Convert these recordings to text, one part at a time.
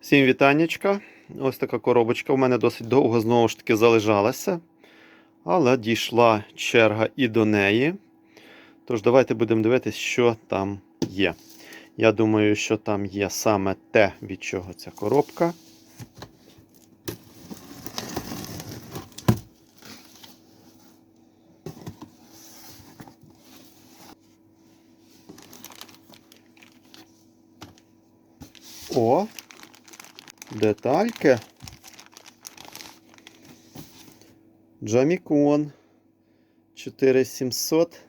Всім вітаннячка. Ось така коробочка. У мене досить довго знову ж таки залежалася. Але дійшла черга і до неї. Тож, давайте будемо дивитися, що там є. Я думаю, що там є саме те, від чого ця коробка. О, детальки. Джамікон 4700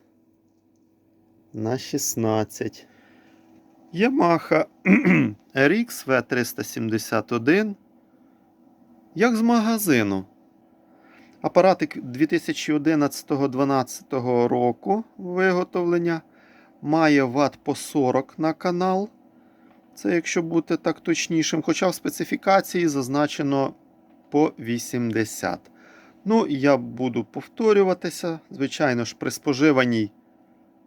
на 16. Yamaha RX V371. Як з магазину. Апаратик 2011-2012 року виготовлення. Має ват по 40 на канал. Це якщо бути так точнішим. Хоча в специфікації зазначено по 80. Ну, я буду повторюватися. Звичайно ж, при споживаній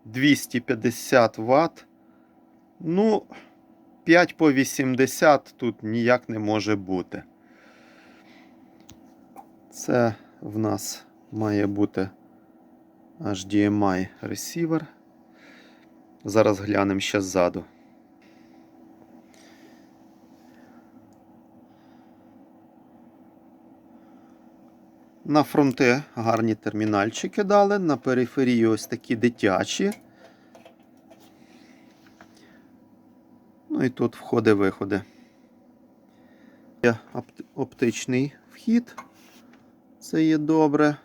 250 Вт. Ну, 5 по 80 тут ніяк не може бути. Це в нас має бути HDMI ресівер. Зараз глянемо ще ззаду. На фронти гарні термінальчики дали, на периферії ось такі дитячі. Ну і тут входи-виходи. Є оптичний вхід. Це є добре.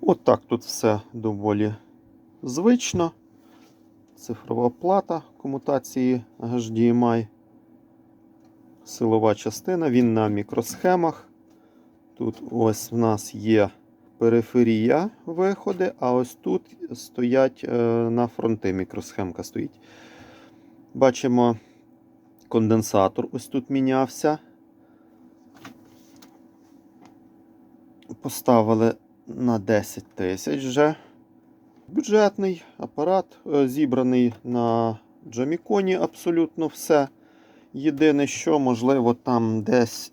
От так тут все доволі звично. Цифрова плата комутації HDMI силова частина, він на мікросхемах. Тут ось в нас є периферія виходи, а ось тут стоять е, на фронти мікросхемка стоїть. Бачимо, конденсатор ось тут мінявся. Поставили на 10 тисяч вже. Бюджетний апарат, е, зібраний на Джаміконі абсолютно все. Єдине, що, можливо, там десь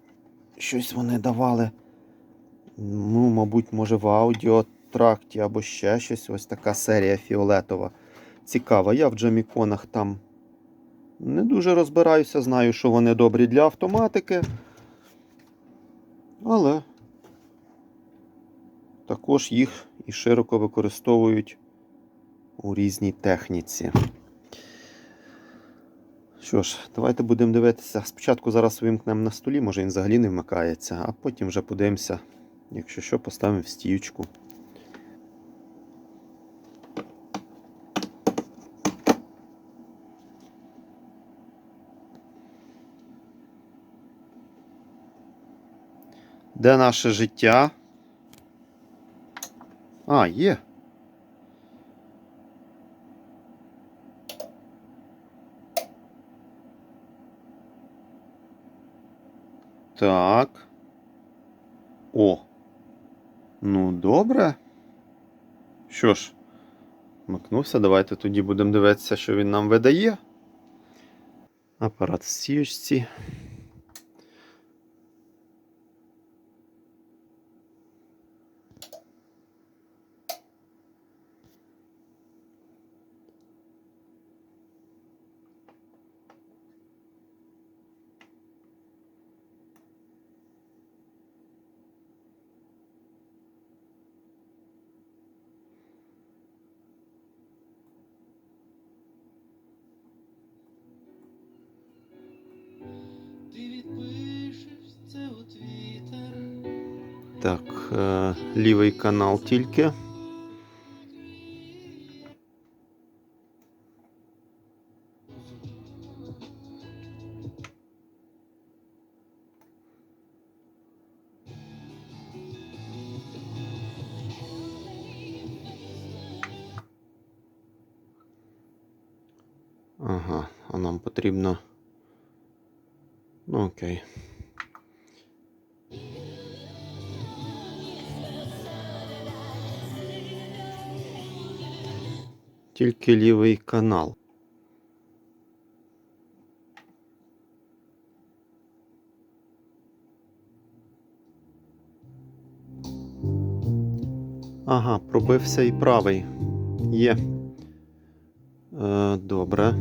щось вони давали. Ну, мабуть, може, в аудіотракті або ще щось. Ось така серія фіолетова. Цікава. Я в джаміконах там не дуже розбираюся. Знаю, що вони добрі для автоматики. Але також їх і широко використовують у різній техніці. Що ж, давайте будемо дивитися. Спочатку зараз вимкнемо на столі, може він взагалі не вмикається, а потім вже подивимося, якщо що, поставимо в стіючку. Де наше життя? А, є. Так. О. Ну, добре. Що ж, вмикнувся. Давайте тоді будемо дивитися, що він нам видає. Апарат в сіючці. Так, е, лівий канал тільки. Ага, а нам потрібно. Ну, окей. тільки лівий канал. Ага, пробився і правий. Є. Е, Добре.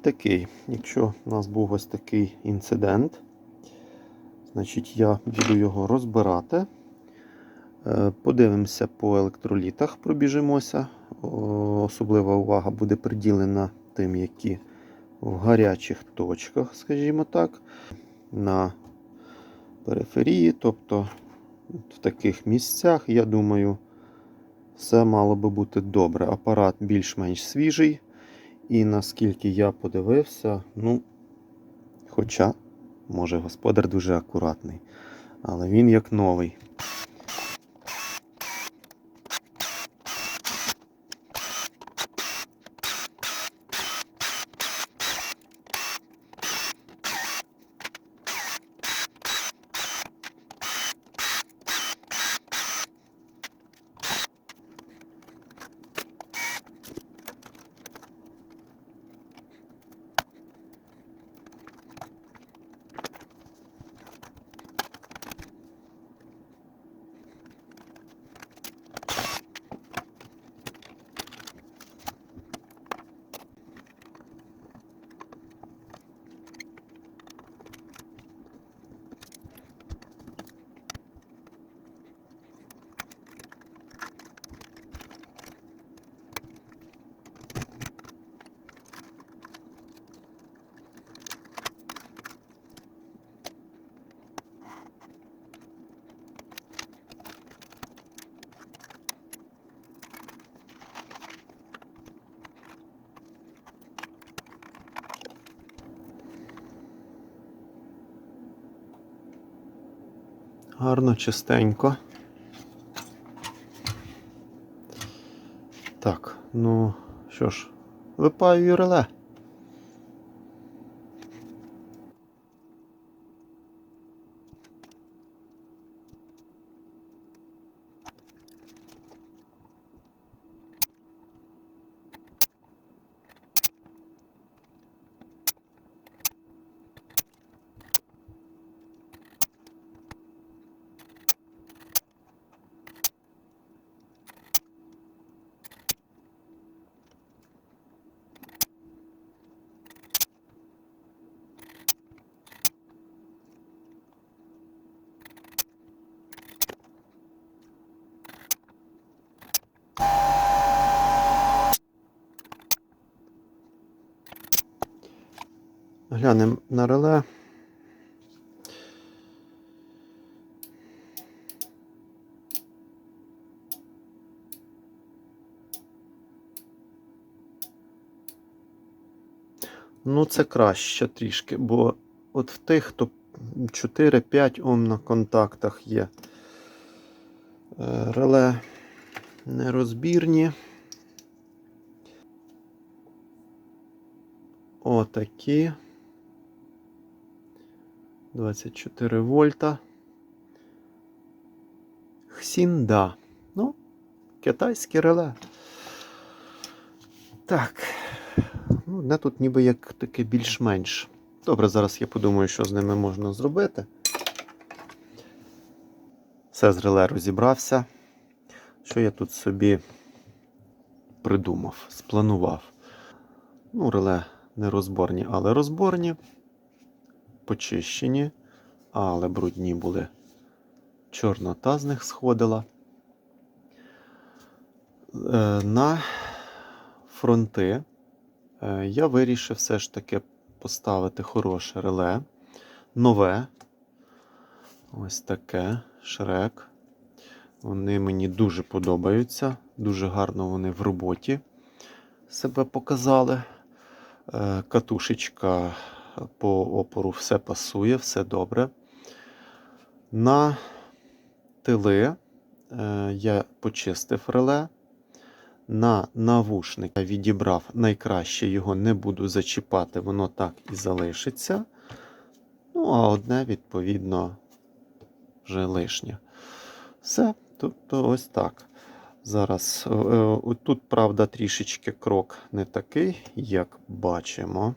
Такий. Якщо у нас був ось такий інцидент, значить я буду його розбирати. Е, Подивимося по електролітах, пробіжимося. Особлива увага буде приділена тим, які в гарячих точках, скажімо так, на периферії, тобто в таких місцях, я думаю, все мало би бути добре. Апарат більш-менш свіжий. І наскільки я подивився, ну, хоча, може, господар дуже акуратний, але він як новий. Гарно, чистенько. Так, ну що ж, випаю реле. Глянемо на реле. Ну, це краще трішки, бо от в тих, хто 4-5 Ом на контактах є. Е, Реле нерозбірні. Отакі. 24 вольта. Хсінда. Ну, китайське реле. Так. Ну, не тут ніби як таке більш-менш. Добре, зараз я подумаю, що з ними можна зробити. Все з реле розібрався. Що я тут собі придумав, спланував. Ну, реле не розборні, але розборні. Почищені, але брудні були. Чорнота з них сходила. Е, На фронти е, я вирішив все ж таки поставити хороше реле. Нове. Ось таке шрек. Вони мені дуже подобаються. Дуже гарно вони в роботі себе показали. Е, Катушечка по опору все пасує, все добре. На тили е, я почистив реле. на навушник я відібрав найкраще, його не буду зачіпати, воно так і залишиться. Ну, а одне, відповідно, вже лишнє. Все, тобто ось так. Зараз е, е, тут, правда, трішечки крок не такий, як бачимо.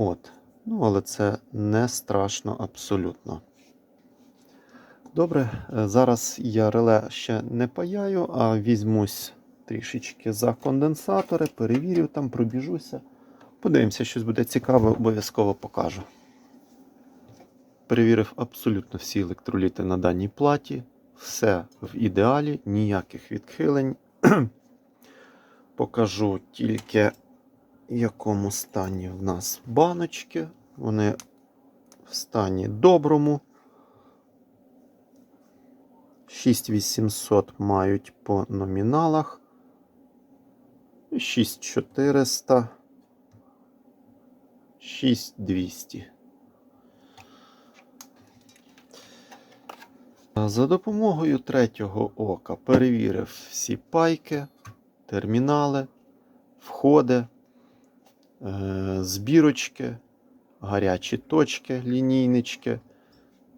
От. Ну, але це не страшно абсолютно. Добре, е, зараз я реле ще не паяю, а візьмусь трішечки за конденсатори, перевірю там, пробіжуся. Подивимося, щось буде цікаве, обов'язково покажу. Перевірив абсолютно всі електроліти на даній платі. Все в ідеалі, ніяких відхилень. Покажу тільки, в якому стані в нас баночки. Вони в стані доброму. 6800 мають по номіналах. 6400. 6200. За допомогою третього ока перевірив всі пайки, термінали, входи, збірочки, гарячі точки, лінійнички.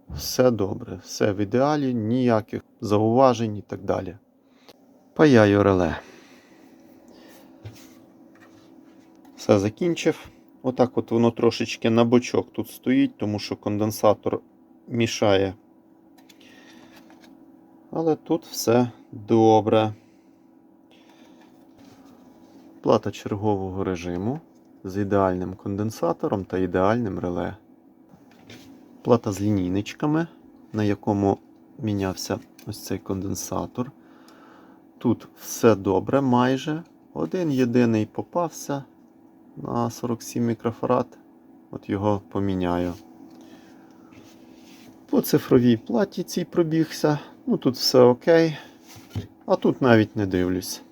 Все добре, все в ідеалі, ніяких зауважень і так далі. Паяю реле. Все закінчив. Отак от воно трошечки на бочок тут стоїть, тому що конденсатор мішає. Але тут все добре. Плата чергового режиму з ідеальним конденсатором та ідеальним реле. Плата з лінійничками, на якому мінявся ось цей конденсатор. Тут все добре майже. Один єдиний попався на 47 мікрофарад. От його поміняю. По цифровій платі цій пробігся. Ну тут все окей. А тут навіть не дивлюсь.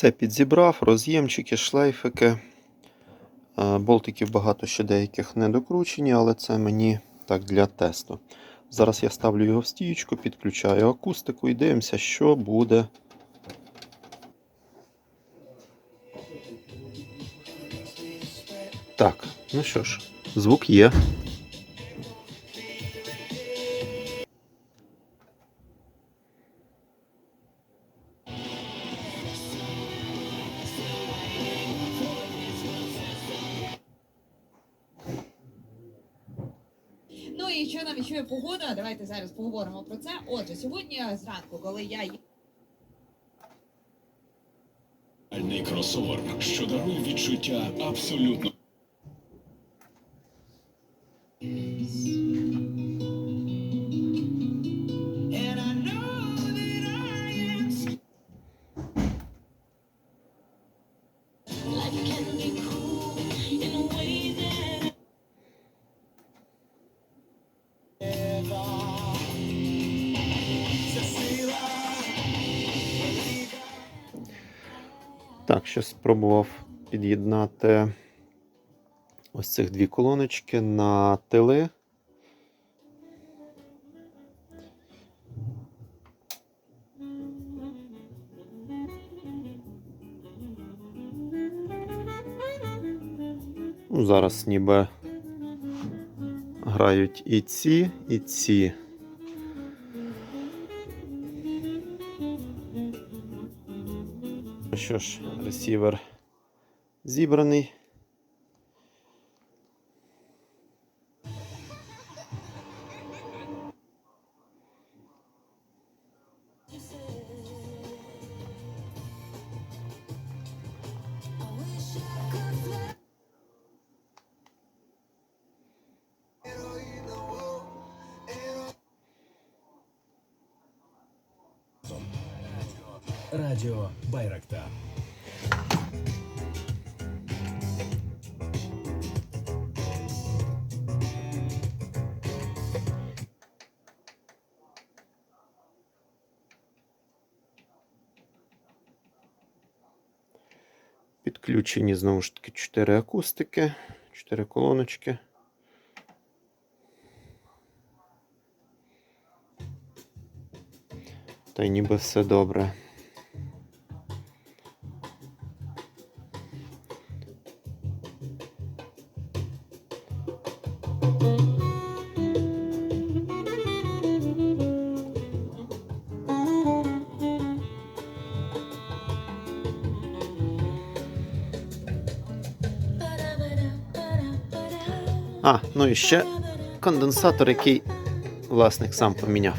Все підзібрав, роз'ємчики, шлейфики. Е, Болтиків багато ще деяких не докручені, але це мені так для тесту. Зараз я ставлю його в стіючку, підключаю акустику і дивимося, що буде. Так, ну що ж, звук є. Що нам віщує погода? Давайте зараз поговоримо про це. Отже, сьогодні зранку, коли я кросовер, що дарує відчуття абсолютно ще спробував під'єднати ось цих дві колоночки на тили. Ну, зараз ніби грають і ці, і ці. Що ж, ресівер зібраний. Радіо Байрактар. Підключені знову ж таки 4 акустики, 4 колоночки. Та й ніби все добре. Ну і ще конденсатор, який власник сам поміняв.